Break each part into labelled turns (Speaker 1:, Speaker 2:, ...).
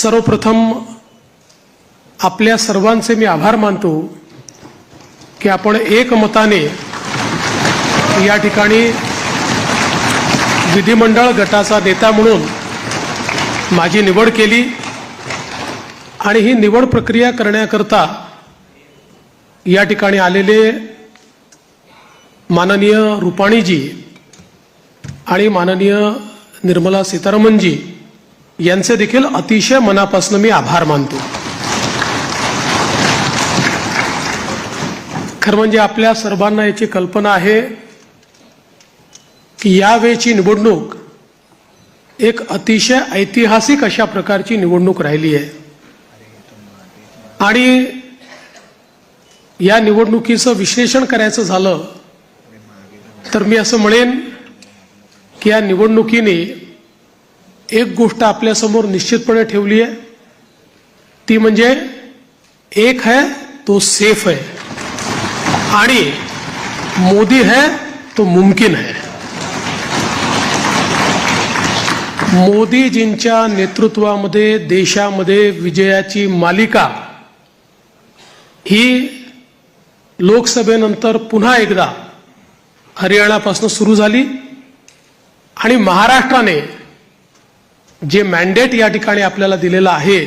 Speaker 1: सर्वप्रथम आपल्या सर्वांचे मी आभार मानतो की आपण एकमताने या ठिकाणी विधिमंडळ गटाचा नेता म्हणून माझी निवड केली आणि ही निवड प्रक्रिया करण्याकरता या ठिकाणी आलेले माननीय रुपाणीजी आणि माननीय निर्मला सीतारामनजी यांचे देखील अतिशय मनापासून मी आभार मानतो. खरं म्हणजे आपल्या सर्वांना याची कल्पना आहे की यावेळची निवडणूक एक अतिशय ऐतिहासिक अशा प्रकारची निवडणूक राहिली आहे. आणि या निवडणुकीचं विश्लेषण करायचं झालं तर मी असं म्हणेन की या निवडणुकीने एक गोष्ट आपल्यासमोर निश्चितपणे ठेवली आहे. ती म्हणजे एक है तो सेफ है. आणि मोदी है तो मुमकिन है. मोदीजींच्या नेतृत्वामध्ये देशामध्ये विजयाची मालिका ही लोकसभेनंतर पुन्हा एकदा हरियाणापासून सुरू झाली. आणि महाराष्ट्राने जे मॅन्डेट या ठिकाणी आपल्याला दिलेलं आहे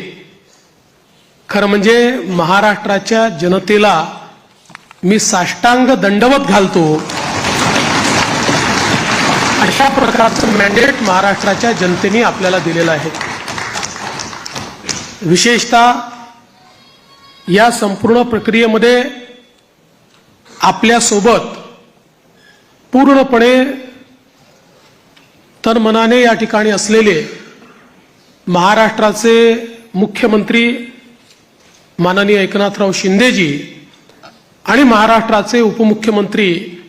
Speaker 1: खरं म्हणजे महाराष्ट्राच्या जनतेला मी साष्टांग दंडवत घालतो. अशा प्रकारचं मॅन्डेट महाराष्ट्राच्या जनतेने आपल्याला दिलेलं आहे. विशेषतः या संपूर्ण प्रक्रियेमध्ये आपल्यासोबत पूर्णपणे तनमनाने या ठिकाणी असलेले महाराष्ट्राचे मुख्यमंत्री माननीय एकनाथराव शिंदेजी आणि महाराष्ट्राचे उपमुख्यमंत्री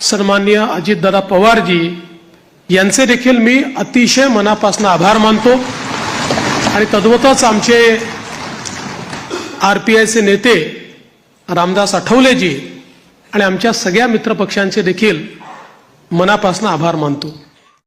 Speaker 1: सन्मान्य अजितदादा पवारजी यांचे देखील मी अतिशय मनापासून आभार मानतो. आणि तद्वतच आमचे आर पी आयचे नेते रामदास आठवलेजी आणि आमच्या सगळ्या मित्रपक्षांचे देखील मनापासून आभार मानतो.